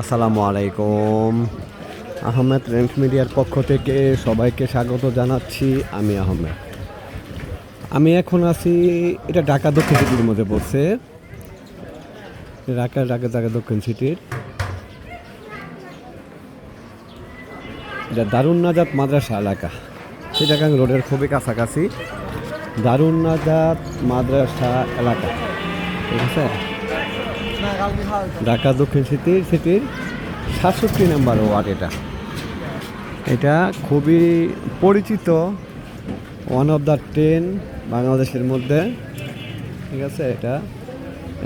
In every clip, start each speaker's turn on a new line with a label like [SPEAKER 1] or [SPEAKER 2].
[SPEAKER 1] আসসালামু আলাইকুম। আহমেদ রেন্ট মিডিয়ার পক্ষ থেকে সবাইকে স্বাগত জানাচ্ছি, আমি আহমেদ। আমি এখন আছি, এটা ঢাকা দক্ষিণ সিটির মধ্যে পড়ছে। ঢাকা ঢাকা ঢাকা দক্ষিণ সিটির। এটা দারুণ নাজাত মাদ্রাসা এলাকা। চিটাগাং রোডের খুবই কাছাকাছি। দারুণ নাজাত মাদ্রাসা এলাকা। ঠিক আছে? ঢাকা দক্ষিণ সিটির সিটির সাতষট্টি নাম্বার ওয়ার্ড এটা। এটা খুবই পরিচিত ওয়ান অফ দ্য টেন বাংলাদেশের মধ্যে। ঠিক আছে, এটা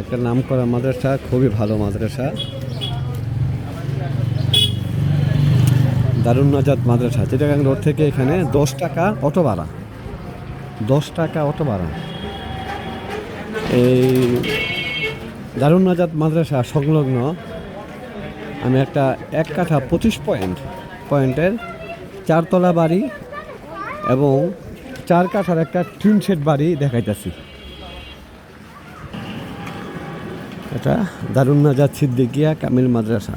[SPEAKER 1] একটা নাম করা মাদ্রাসা, খুবই ভালো মাদ্রাসা। দারুণ নাজাত মাদ্রাসা, চিটাগাং রোড থেকে এখানে দশ টাকা অটো ভাড়া। দশ টাকা অটো ভাড়া। এই দারুণ নাজাত মাদ্রাসা সংলগ্ন, আমি একটা এক কাঠা পঁচিশ পয়েন্ট, পয়েন্টের চারতলা বাড়ি এবং চার কাঠার একটা টিন শেড বাড়ি দেখাইতেছি। এটা দারুণ নাজাত সিদ্দিকিয়া কামিল মাদ্রাসা।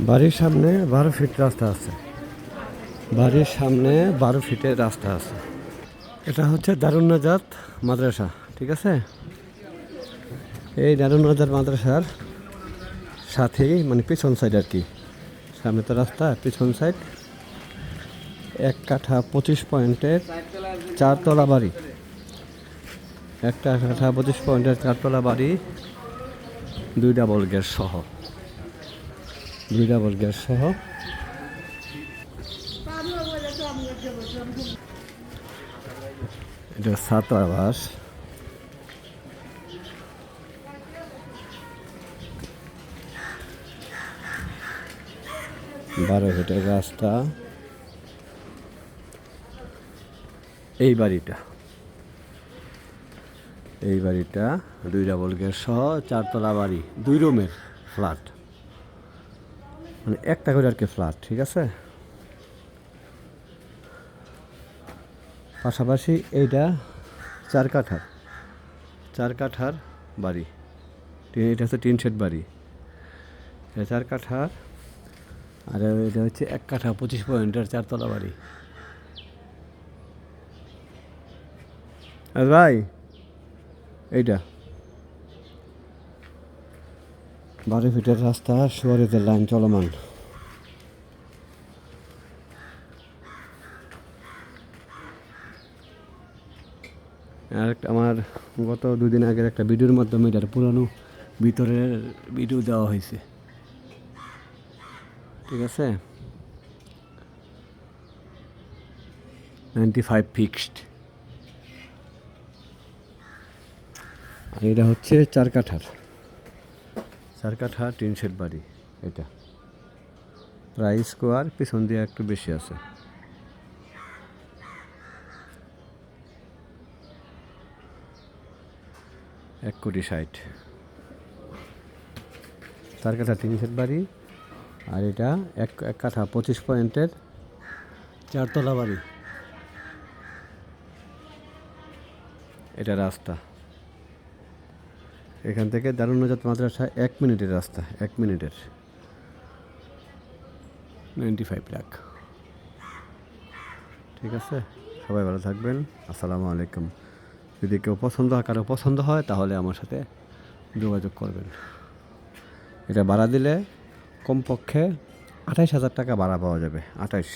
[SPEAKER 1] বাড়ির সামনে বারো ফিট রাস্তা আছে। বাড়ির সামনে বারো ফিটের রাস্তা আছে। এটা হচ্ছে দারুণ নাজাত মাদ্রাসা, ঠিক আছে? এই দারুণ নাজাত মাদ্রাসার সাথেই মানে পিছন সাইড আর কি। সামনে তো রাস্তা, পিছন সাইড এক কাঠা পঁচিশ পয়েন্টের চারতলা বাড়ি। একটা কাঠা পঁচিশ পয়েন্টের চারতলা বাড়ি, দুই ডাবল গ্যাস সহ। দুই ডাবল সহ। এটা সাত বারো ফিটের রাস্তা এই বাড়িটা। এই বাড়িটা, দুই ডাবল গ্যাস সহ, চারতলা বাড়ি, দুই রুমের ফ্ল্যাট মানে একটা করে আর কি ফ্ল্যাট ঠিক আছে? পাশাপাশি এইটা চার কাঠার চার কাঠার বাড়ি। এটা হচ্ছে টিন শেড বাড়ি। চার কাঠার, আর এটা হচ্ছে এক কাঠা পঁচিশ পয়েন্টের চারতলা বাড়ি। আর ভাই, এইটা। বারো ফিটের রাস্তা সুয়ারিতের লাইন চলমান। আর আমার গত দুদিন আগের একটা ভিডিওর মাধ্যমে এটার পুরানো ভিতরের ভিডিও দেওয়া হয়েছে। ঠিক আছে? নাইনটি ফাইভ ফিক্সড আর এটা হচ্ছে চার কাঠার। চার কাঠা টিন শেড বাড়ি, এটা। প্রায় স্কোয়ার, পিছন দিয়ে একটু বেশি আছে। এক কোটি ষাট। চার কাঠা টিন শেড বাড়ি, আর এটা এক এক কাঠা, পঁচিশ পয়েন্টের চারতলা বাড়ি। এটা রাস্তা। এখান থেকে দারুণজাত মাদ্রাসা এক মিনিটের রাস্তা, এক মিনিটের। Ninety five lakh. ঠিক আছে? সবাই ভালো থাকবেন। আসসালামু আলাইকুম। যদি কেউ পছন্দ হয় কারও পছন্দ হয়, তাহলে আমার সাথে যোগাযোগ করবেন। এটা ভাড়া দিলে কমপক্ষে আঠাইশ হাজার টাকা ভাড়া পাওয়া যাবে। আঠাইশ।